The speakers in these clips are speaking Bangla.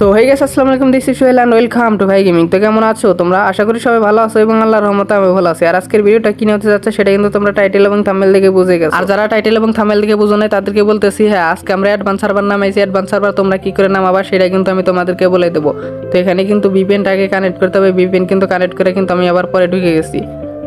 তো হয়ে গেছে আসসালামু আলাইকুম this Sohel and welcome to ভাই গেমিং তো কেমন আছো? তোমরা আশা করি সবাই ভালো আছো এবং আল্লাহর রহমতে আমি ভালো আছি। আর আজকের ভিডিওটা কি হতে যাচ্ছে সেটা কিন্তু তোমরা টাইটেল এবং থাম্বেল দেখে বুঝে গেছো। আর যারা টাইটেল এবং থাম্বেল দেখে বুঝো নাই, তাদেরকে বলতেছি হ্যাঁ আজকে আমরা অ্যাডভান্স সার্ভার নামাইছি। অ্যাডভান্স সার্ভার তোমরা কি করে নামাবা সেটা কিন্তু আমি তোমাদেরকে বলে দেবো। তো এখানে কিন্তু ভিপিএনটাকে কানেক্ট করতে হবে। ভিপিএন কিন্তু কানেক্ট করে কিন্তু আমি আবার পরে ঢুকে গেছি।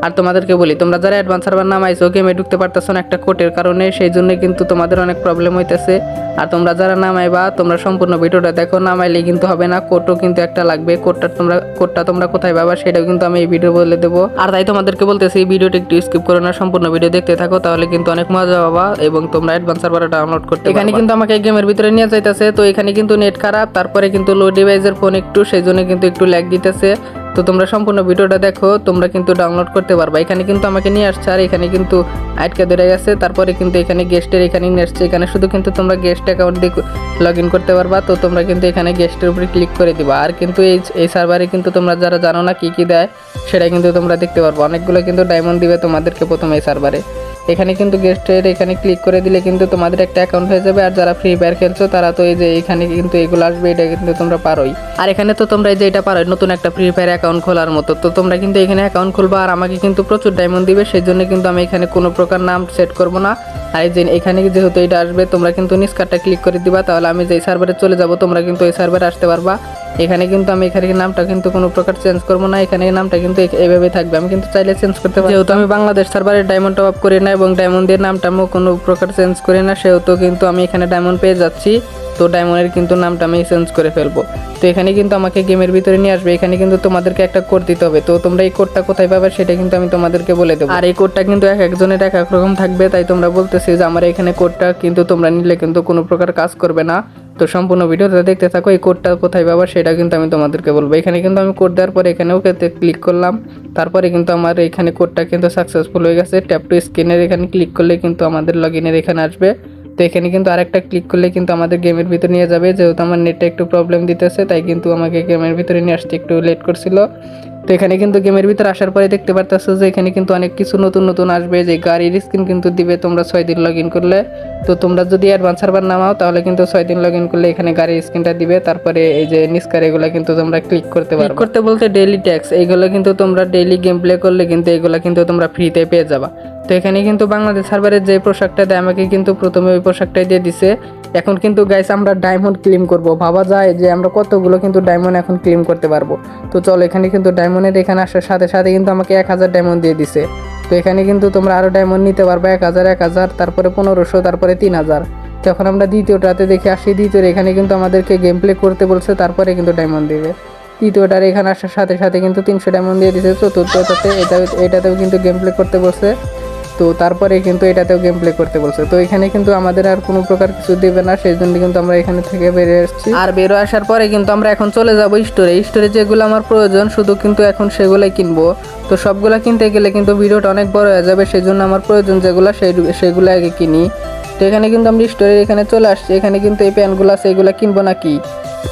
আর তোমাদেরকে বলি, তোমরা যারা অ্যাডভান্স সার্ভার নামাইছো গেমে ঢুকতে পারতেছো না একটা কোটের কারণে সেই জন্য কিন্তু তোমাদের অনেক প্রবলেম হইতেছে। আর তোমরা যারা নামাইবা, তোমরা সম্পূর্ণ ভিডিওটা দেখো নামাইলে কিন্তু হবে না কোটও কিন্তু একটা লাগবে। কোটটা তোমরা কোটটা তোমরা কোথায় পাবা, সেটাও কিন্তু আমি এই ভিডিও বলে দেবো। আর তাই তোমাদেরকে বলতেছি ভিডিওটা একটু স্কিপ করো না, সম্পূর্ণ ভিডিও দেখতে থাকো, তাহলে কিন্তু অনেক মজা পাবা এবং তোমরা অ্যাডভান্স সার্ভারে ডাউনলোড করতে এখানে কিন্তু আমাকে গেমের ভিতরে নিয়ে যাইতেছে, তো এখানে কিন্তু নেট খারাপ, তারপরে কিন্তু লো ডিভাইসের ফোন একটু সেই জন্য কিন্তু একটু ল্যাগ দিতেছে। তো তোমরা সম্পূর্ণ ভিডিওটা দেখো, তোমরা কিন্তু ডাউনলোড করতে পারবা। এখানে কিন্তু আমাকে নিয়ে আসছে, আর এখানে কিন্তু আটকে ধরে গেছে। তারপরে কিন্তু এখানে গেস্টের এখানে নিয়ে আসছে। এখানে শুধু কিন্তু তোমরা গেস্ট অ্যাকাউন্ট দিয়ে লগ ইন করতে পারবা। তো তোমরা কিন্তু এখানে গেস্টের উপরে ক্লিক করে দিবা। আর কিন্তু এই এই সার্ভারে কিন্তু তোমরা যারা জানো না কী কী দেয়, সেটা কিন্তু তোমরা দেখতে পারব। অনেকগুলো কিন্তু ডায়মন্ড দিবে তোমাদেরকে প্রথমে এই সার্ভারে এখানে কিন্তু গেস্টের এখানে ক্লিক করে দিলে কিন্তু তোমাদের একটা অ্যাকাউন্ট হয়ে যাবে। আর যারা ফ্রি ফায়ার খেলছো, তারা তো এই যে এখানে কিন্তু এগুলো আসবে, এটা কিন্তু তোমরা পারোই। আর এখানে তো তোমরা এই যে এটা পারো নতুন একটা ফ্রি ফায়ার অ্যাকাউন্ট খোলার মতো। তো তোমরা কিন্তু এখানে অ্যাকাউন্ট খুলবা, আর আমাকে কিন্তু প্রচুর ডায়মন্ড দিবে, সেই জন্য কিন্তু আমি এখানে কোনো প্রকার নাম সেট করব না। আর এই যে এখানে যেহেতু এটা আসবে, তোমরা কিন্তু নিষ্কারটা ক্লিক করে দিবা, তাহলে আমি যেই সার্ভারে চলে যাব, তোমরা কিন্তু এই সার্ভারে আসতে পারবা। এখানে কিন্তু আমি এখানে নামটা কিন্তু কোনো প্রকার চেঞ্জ করব না, এখানে নামটা কিন্তু এভাবে থাকবে। আমি কিন্তু চাইলে চেঞ্জ করতে পারি যেহেতু আমি বাংলাদেশ সার্ভারে ডায়মন্ড টপ আপ করি না এবং ডায়মন্ডের নামটা আমি কোনো প্রকার চেঞ্জ করি না, সেহেতু কিন্তু আমি এখানে ডায়মন্ড পেয়ে যাচ্ছি। তো ডায়মন্ডের কিন্তু নামটা আমি চেঞ্জ করে ফেলব। তো এখানে কিন্তু আমাকে গেমের ভিতরে নিয়ে আসবে। এখানে কিন্তু তোমাদেরকে একটা কোড দিতে হবে। তো তোমরা এই কোডটা কোথায় পাবে সেটা কিন্তু আমি তোমাদেরকে বলে দেবো। আর এই কোডটা কিন্তু এক একজনের এক এক রকম থাকবে, তাই তোমরা বলতেছি যে আমার এখানে কোডটা কিন্তু তোমরা নিলে কিন্তু কোনো প্রকার কাজ করবে না। তো সম্পূর্ণ ভিডিওটা দেখতে থাকো, এই কোডটা কোথায় পাবা সেটা কিন্তু আমি তোমাদেরকে বলব। এখানে কিন্তু আমি কোড দেওয়ার পরে এখানে ওকেতে ক্লিক করলাম। তারপরে কিন্তু আমার এখানে কোডটা কিন্তু সাকসেসফুল হয়ে গেছে। ট্যাপ টু স্ক্রিনের এখানে ক্লিক করলে কিন্তু আমাদের লগ ইনের এখানে আসবে। তো এখানে কিন্তু আরেকটা ক্লিক করলে কিন্তু আমাদের গেমের ভিতরে নিয়ে যাবে। যেহেতু আমার নেটে একটু প্রবলেম দিতেছে, তাই কিন্তু আমাকে গেমের ভিতরে নিয়ে আসতে একটু লেট করছিল। তো এখানে কিন্তু গেমের ভিতরে আসার পরে দেখতে পারতেছো যে এখানে কিন্তু অনেক কিছু নতুন নতুন আসবে। যে গাড়ির স্ক্রিন কিন্তু দিবে তোমরা ছয় দিন লগ ইন করলে। তো তোমরা যদি অ্যাডভান্স সার্ভার নামাও তাহলে কিন্তু ছয় দিন লগ ইন করলে এখানে গাড়ির স্ক্রিনটা দিবে। তারপরে এই যে নিস্কার এগুলো কিন্তু তোমরা ক্লিক করতে পারো করতে বলতে ডেইলি ট্যাক্স এইগুলো কিন্তু তোমরা ডেইলি গেম প্লে করলে কিন্তু এগুলো কিন্তু তোমরা ফ্রিতে পেয়ে যাবা। তো এখানে কিন্তু বাংলাদেশ সার্ভারের যে পোশাকটা দেয় আমাকে কিন্তু প্রথমে ওই পোশাকটাই দিয়ে দিছে। এখন কিন্তু গাইস আমরা ডায়মন্ড ক্লেম করব। ভাবা যায় যে আমরা কতগুলো কিন্তু ডায়মন্ড এখন ক্লিম করতে পারব। তো চলো এখানে কিন্তু ডায়মন্ডের এখানে আসার সাথে সাথে কিন্তু আমাকে এক হাজার ডায়মন্ড দিয়ে দিছে। তো এখানে কিন্তু তোমরা আরও ডায়মন্ড নিতে পারবে, এক হাজার এক হাজার, তারপরে পনেরোশো, তারপরে তিন হাজার। তখন আমরা দ্বিতীয়টাতে দেখে আসি দ্বিতীয় এখানে কিন্তু আমাদেরকে গেম প্লে করতে বলছে, তারপরে কিন্তু ডায়মন্ড দেবে। তৃতীয়টার এখানে আসার সাথে সাথে কিন্তু তিনশো ডায়মন্ড দিয়ে দিছে, চতুর্থটাতে এটা এটাতেও কিন্তু গেম প্লে করতে বলছে। তো তারপরে কিন্তু এটাতেও গেম প্লে করতে বলছে। তো এখানে কিন্তু আমাদের আর কোনো প্রকার কিছু দেবে না সেই জন্য কিন্তু আমরা এখানে থেকে বেরিয়ে আসছি। আর বেরো আসার পরে কিন্তু আমরা এখন চলে যাব স্টোরে স্টোরে যেগুলো আমার প্রয়োজন, শুধু কিন্তু এখন সেগুলোই কিনবো। তো সবগুলো কিনতে গেলে কিন্তু ভিডিওটা অনেক বড় হয়ে যাবে সেই জন্য আমার প্রয়োজন যেগুলো সেই সেগুলো আগে কিনি। তো এখানে কিন্তু আমরা স্টোরের এখানে চলে আসছি। এখানে কিন্তু এই প্যান্টগুলো আছে, এগুলো কিনবো নাকি?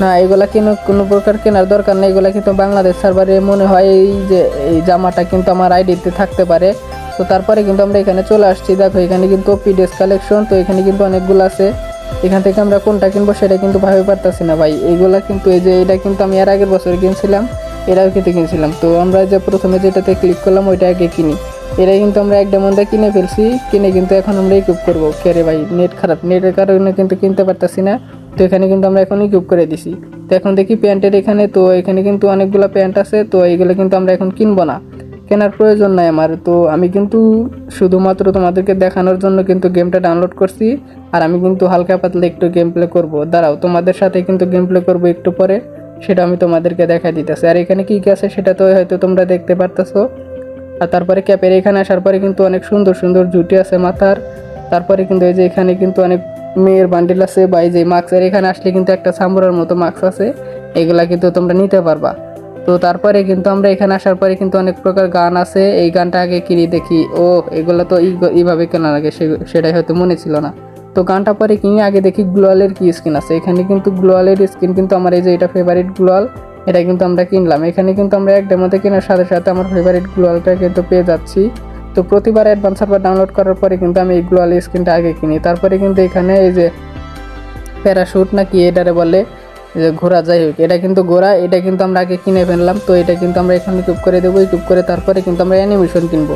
না, এগুলা কিনো কোনো প্রকার কেনার দরকার নেই। এগুলা কিন্তু বাংলাদেশ সার্ভারে মনে হয় এই যে, এই জামাটা কিন্তু আমার আইডিতে থাকতে পারে। তো তারপরে কিন্তু আমরা এখানে চলে আসছি। দেখো, এখানে কিন্তু পিডিএস কালেকশন তো এখানে কিন্তু অনেকগুলো আছে। এখান থেকে আমরা কোনটা কিনবো সেটা কিন্তু ভাবে পারতাছি না ভাই। এইগুলা কিন্তু এই যে, এটা কিন্তু আমি এর আগের বছর কিনছিলাম, এরাও কিন্তু কিনছিলাম। তো আমরা যে প্রথমে যেটাতে ক্লিক করলাম, ওইটা আগে কিনি। এটা কিন্তু আমরা এক ডেমনটা কিনে ফেলছি, কিনে কিন্তু এখন আমরা ইকুইপ করব। কেরে ভাই নেট খারাপ। নেটের কারণে কিন্তু কিনতে পারতাছি না। তো এখানে কিন্তু আমরা এখন ইকুইপ করে দিছি। তো এখন দেখি প্যান্টের এখানে, তো এখানে কিন্তু অনেকগুলো প্যান্ট আছে, তো এইগুলো কিন্তু আমরা এখন কিনবো না। কেনার প্রয়োজন নাই আমার। তো আমি কিন্তু শুধুমাত্র তোমাদেরকে দেখানোর জন্য কিন্তু গেমটা ডাউনলোড করছি। আর আমি কিন্তু হালকা পাতলা একটু গেম প্লে করব। দাঁড়াও, তোমাদের সাথে কিন্তু গেম প্লে করব একটু পরে। সেটা আমি তোমাদেরকে দেখা দিতেছি। আর এখানে কী কী আছে সেটা তো হয়তো তোমরা দেখতে পারতেছো। আর তারপরে ক্যাপের এখানে আসার পরে কিন্তু অনেক সুন্দর সুন্দর জুটি আছে মাথার। তারপরে কিন্তু এই যে এখানে কিন্তু অনেক মেয়ের বান্ডিল আছে বা এই যে মাস্কের এখানে আসলে কিন্তু একটা সামুরার মতো মাস্ক আছে। এগুলা কিন্তু তোমরা নিতে পারবা। তো তারপরে কিন্তু আমরা এখানে আসার পরে কিন্তু অনেক প্রকার গান আছে। এই গানটা আগে কিনি দেখি, ও, এগুলো তো এইভাবে কেনা লাগে সেটাই হয়তো মনে ছিল না। তো গানটা পরে কিনে আগে দেখি গ্লোয়ালের কি স্কিন আছে। এখানে কিন্তু গ্লোয়ালের স্কিন কিন্তু আমার এই যে এটা ফেভারিট গ্লোয়াল এটা কিন্তু আমরা কিনলাম। এখানে কিন্তু আমরা এক ডেমোতে কেনার সাথে সাথে আমার ফেভারিট গ্লোয়ালটা কিন্তু পেয়ে যাচ্ছি। তো প্রতিবার অ্যাডভান্স সার্ভার ডাউনলোড করার পরে কিন্তু আমি এই গ্লোয়াল স্কিনটা আগে কিনি। তারপরে কিন্তু এখানে এই যে প্যারাশুট নাকি এটারে বলে যে ঘোড়া, যাই হোক, এটা কিন্তু ঘোরা এটা কিন্তু আমরা আগে কিনে ফেললাম। তো এটা কিন্তু আমরা এখানে ইকুপ করে দেবো ইকুপ করে তারপরে কিন্তু আমরা অ্যানিমেশন কিনবো।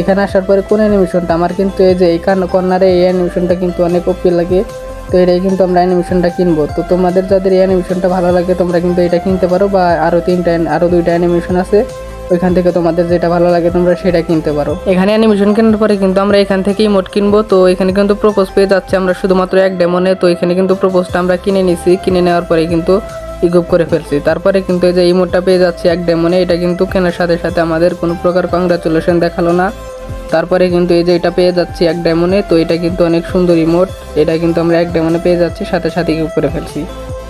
এখানে আসার পরে কোন অ্যানিমেশনটা আমার কিন্তু এই যে এই কর্নারে এই অ্যানিমেশনটা কিন্তু অনেক ওপি লাগে। তো এটাই কিন্তু আমরা অ্যানিমেশনটা কিনবো। তো তোমাদের যাদের এই অ্যানিমেশনটা ভালো লাগে, তোমরা কিন্তু এটা কিনতে পারো বা আরও তিনটা আরও দুইটা অ্যানিমেশন আছে। ওইখান থেকে তোমাদের যেটা ভালো লাগে তোমরা সেটা কিনতে পারো। এখানে অ্যানিমেশন কেনার পরে কিন্তু আমরা এখান থেকেই মোট কিনবো। তো এখানে কিন্তু প্রপোজ পেয়ে যাচ্ছে আমরা শুধুমাত্র এক ডেমনে তো এখানে কিন্তু প্রপোজটা আমরা কিনে নিছি। কিনে নেওয়ার পরে কিন্তু ইগুপ করে ফেলছি। তারপরে কিন্তু এই যে ইমোটটা পেয়ে যাচ্ছে এক ডেমনে এটা কিন্তু কেনার সাথে সাথে আমাদের কোনো প্রকার কংগ্রাচুলেশন দেখাল না। তারপরে কিন্তু এই যে এটা পেয়ে যাচ্ছি এক ডায়মন্ডে তো এটা কিন্তু অনেক সুন্দর ইমোট এটা কিন্তু আমরা এক ডায়মন্ডে পেয়ে যাচ্ছি, সাথে সাথে ইকুপ করে ফেলছি।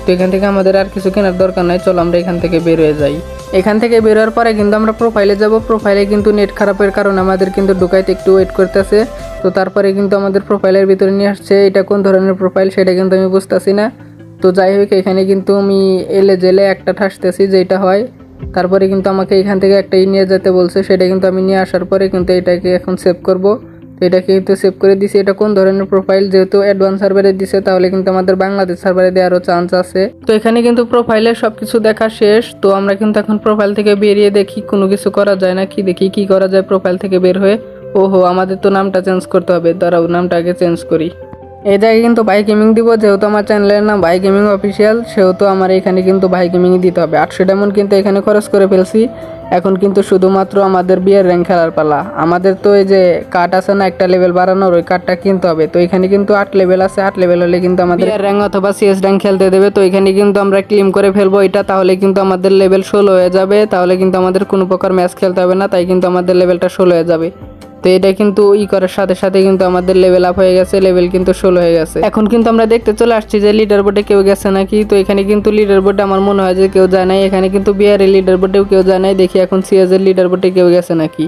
তো এখান থেকে আমাদের আর কিছু কেনার দরকার নাই। চলো আমরা এখান থেকে বের হয়ে যাই। এখান থেকে বের হওয়ার পরে কিন্তু আমরা প্রোফাইলে যাব। প্রোফাইলে কিন্তু নেট খারাপের কারণে আমাদের কিন্তু ঢুকাইতে একটু ওয়েট করতেছে। তো তারপরে কিন্তু আমাদের প্রোফাইলের ভিতরে নিয়ে আসছে। এটা কোন ধরনের প্রোফাইল সেটা কিন্তু আমি বুঝতেছি না। তো যাই হোক, এখানে কিন্তু আমি এলে জেলে একটা ঠাসতেছি যেটা হয়। তারপরে কিন্তু আমাকে এখান থেকে একটা ই নিয়ে যেতে বলছে। সেটা কিন্তু আমি নিয়ে আসার পরে কিন্তু এটাকে এখন সেভ করব। তো এটাকে কিন্তু সেভ করে দিছি। এটা কোন ধরনের প্রোফাইল যেহেতু অ্যাডভান্স সার্ভারে দিছে, তাহলে কিন্তু আমাদের বাংলাদেশ সার্ভারে দেওয়ারও চান্স আছে। তো এখানে কিন্তু প্রোফাইলের সব কিছু দেখা শেষ। তো আমরা কিন্তু এখন প্রোফাইল থেকে বেরিয়ে দেখি, কোনো কিছু করা যায় না কি দেখি কি করা যায় প্রোফাইল থেকে বের হয়ে। ওহো, আমাদের তো নামটা চেঞ্জ করতে হবে। দাঁড়াও, নামটা আগে চেঞ্জ করি। এই জায়গায় কিন্তু ভাই গেমিং দিব, যেহেতু আমার চ্যানেলের নাম ভাই গেমিং অফিসিয়াল সেহেতু আমার এখানে কিন্তু ভাই গেমিং দিতে হবে। আটশো ডায়মন্ড কিন্তু এখানে খরচ করে ফেলছি। এখন কিন্তু শুধুমাত্র আমাদের বিয়ের র্যাঙ্ক খেলার পালা। আমাদের তো এই যে কার্ড আছে না, একটা লেভেল বাড়ানোর, ওই কার্ডটা কিনতে হবে। তো এখানে কিন্তু আট লেভেল আছে, আট লেভেল হলে কিন্তু আমাদের র্যাঙ্ক অথবা সিএস র্যাঙ্ক খেলতে দেবে। তো এখানে কিন্তু আমরা ক্লিম করে ফেলব এটা, তাহলে কিন্তু আমাদের লেভেল ষোলো হয়ে যাবে। তাহলে কিন্তু আমাদের কোনো প্রকার ম্যাচ খেলতে হবে না, তাই কিন্তু আমাদের লেভেলটা ষোলো হয়ে যাবে। তো এটা কিন্তু ই করার সাথে সাথে কিন্তু আমাদের লেভেল আপ হয়ে গেছে লেভেল কিন্তু ষোলো হয়ে গেছে। এখন কিন্তু আমরা দেখতে চলে আসছি যে লিডার বোর্ডে কেউ গেছে নাকি? তো এখানে কিন্তু লিডার বোর্ডে আমার মনে হয় যে কেউ যায় নাই। এখানে কিন্তু বিহারের লিডার বোর্ডেও কেউ যায় নাই। দেখি এখন সিএজ এর লিডার বোর্ডে কেউ গেছে নাকি?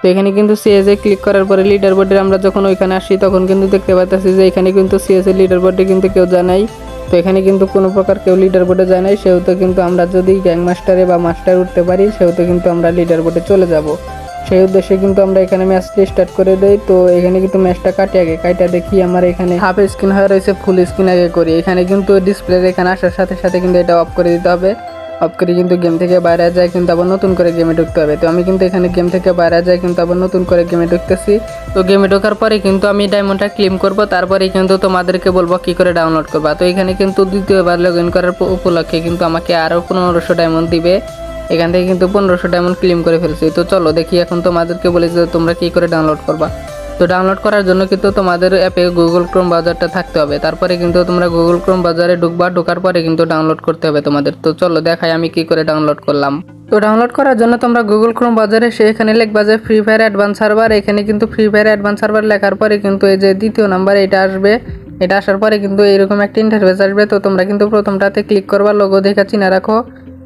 তো এখানে কিন্তু সিএস এ ক্লিক করার পরে লিডার বোর্ডে আমরা যখন ওইখানে আসি, তখন কিন্তু দেখতে পাচ্ছি যে এখানে কিন্তু সিএস এর লিডার বোর্ডে কিন্তু কেউ যায় নাই। তো এখানে কিন্তু কোনো প্রকার কেউ লিডার বোর্ডে যায় নাই। সেহেতু কিন্তু আমরা যদি গ্যাং মাস্টারে বা মাস্টার উঠতে পারি, সেহেতু কিন্তু আমরা লিডার বোর্ডে চলে যাব। সেই উদ্দেশ্যে কিন্তু আমরা এখানে ম্যাচটি স্টার্ট করে দেই। তো এখানে কিন্তু ম্যাচটা কাটে আগে। কাটা দেখি আমার এখানে হাফ স্ক্রিন হয়ে রয়েছে ফুল স্ক্রিন আগে করি। এখানে কিন্তু ডিসপ্লে এখানে আসার সাথে সাথে কিন্তু এটা অফ করে দিতে হবে। অফ করে কিন্তু গেম থেকে বাইরে যায়, কিন্তু আবার নতুন করে গেমে ঢুকতে হবে। তো আমি কিন্তু এখানে গেম থেকে বাইরে যায়, কিন্তু আবার নতুন করে গেমে ঢুকতেছি। তো গেমে ঢোকার পরে কিন্তু আমি ডায়মন্ডটা ক্লেম করব। তারপরে কিন্তু তোমাদেরকে বলব কি করে ডাউনলোড করবা। তো এখানে কিন্তু দ্বিতীয়বার লগ ইন করার উপলক্ষে কিন্তু আমাকে আরও পনেরোশো ডায়মন্ড দিবে। এখান থেকে কিন্তু পনেরোশো ডায়মন্ড ক্লেম করে ফেলছি। তো চলো দেখি এখন তোমাদেরকে বলি যে তোমরা কি করে ডাউনলোড করবা। তো ডাউনলোড করার জন্য কিন্তু তোমাদের অ্যাপে গুগল ক্রোম বাজারটা থাকতে হবে। তারপরে কিন্তু তোমরা গুগল ক্রোম বাজারে ঢুকবা, ঢোকার পরে কিন্তু ডাউনলোড করতে হবে তোমাদের। তো চলো দেখাই আমি কি করে ডাউনলোড করলাম। তো ডাউনলোড করার জন্য তোমরা গুগল ক্রোম বাজারে সে এখানে লিখবা যে ফ্রি ফায়ার অ্যাডভান্স সার্ভার এখানে কিন্তু ফ্রি ফায়ার অ্যাডভান্স সার্ভার লেখার পরে কিন্তু এই যে দ্বিতীয় নাম্বার এটা আসবে। এটা আসার পরে কিন্তু এরকম একটা ইন্টারফেস আসবে। তো তোমরা কিন্তু প্রথমটাতে ক্লিক করবা লোগো দেখে চিনা রাখো।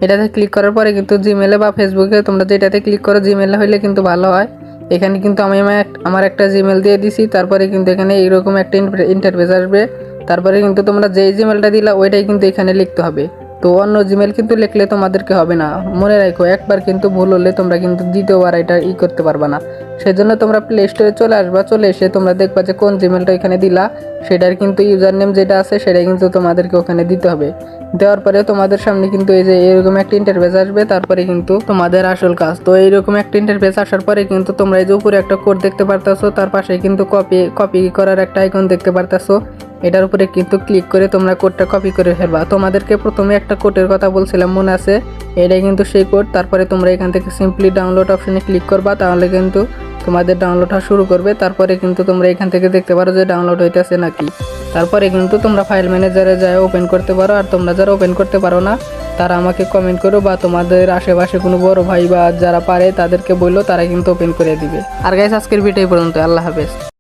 এটাতে ক্লিক করার পরে কিন্তু জিমেলে বা ফেসবুকে তোমরা যে এটাতে ক্লিক করো জিমেলে হইলে কিন্তু ভালো হয়। এখানে কিন্তু আমি আমার এক- আমার একটা জিমেল দিয়ে দিছি, তারপরে কিন্তু এখানে এইরকম একটা ইন্টারভেস আসবে। তারপরে কিন্তু তোমরা যেই জিমেলটা দিলা, ওইটাই কিন্তু এখানে লিখতে হবে। তো অন্য জিমেল কিন্তু লিখলে তোমাদেরকে হবে না। মনে রাখো, একবার কিন্তু ভুল হলে তোমরা কিন্তু দ্বিতীয়বার এটা ই করতে পারবে না। সেজন্য তোমরা প্লে স্টোরে চলে আসবা, চলে এসে তোমরা দেখবা যে কোন জিমেলটা এখানে দিলা, সেটার কিন্তু ইউজার নেম যেটা আছে সেটা কিন্তু তোমাদেরকে ওখানে দিতে হবে। দেওয়ার পরে তোমাদের সামনে কিন্তু এই যে এরকম একটা ইন্টারফেস আসবে, তারপরে কিন্তু তোমাদের আসল কাজ। তো এইরকম একটা ইন্টারফেস আসার পরে কিন্তু তোমরা এই যে উপরে একটা কোড দেখতে পারতাছো, তার পাশে কিন্তু কপি কপি করার একটা আইকন দেখতে পারতাছো। এটার উপরে কিন্তু ক্লিক করে তোমরা কোডটা কপি করে ফেলবা। তোমাদেরকে প্রথমে একটা কোডের কথা বলছিলাম, মনে আছে? এটাই কিন্তু সেই কোড তারপরে তোমরা এখান থেকে সিম্পলি ডাউনলোড অপশনে ক্লিক করবা, তাহলে কিন্তু তোমাদের ডাউনলোড হওয়া শুরু করবে। তারপরে কিন্তু তোমরা এখান থেকে দেখতে পারো যে ডাউনলোড হইতেছে নাকি। তারপরে কিন্তু তোমরা ফাইল ম্যানেজারে যায় ওপেন করতে পারো, আর তোমরা যারা ওপেন করতে পারো না, তারা আমাকে কমেন্ট করো বা তোমাদের আশেপাশে কোনো বড় ভাই বা যারা পারে তাদেরকে বলল, তারা কিন্তু ওপেন করে দিবে। আর গাইস আজকের ভিডিও পর্যন্ত আল্লাহ হাফেজ।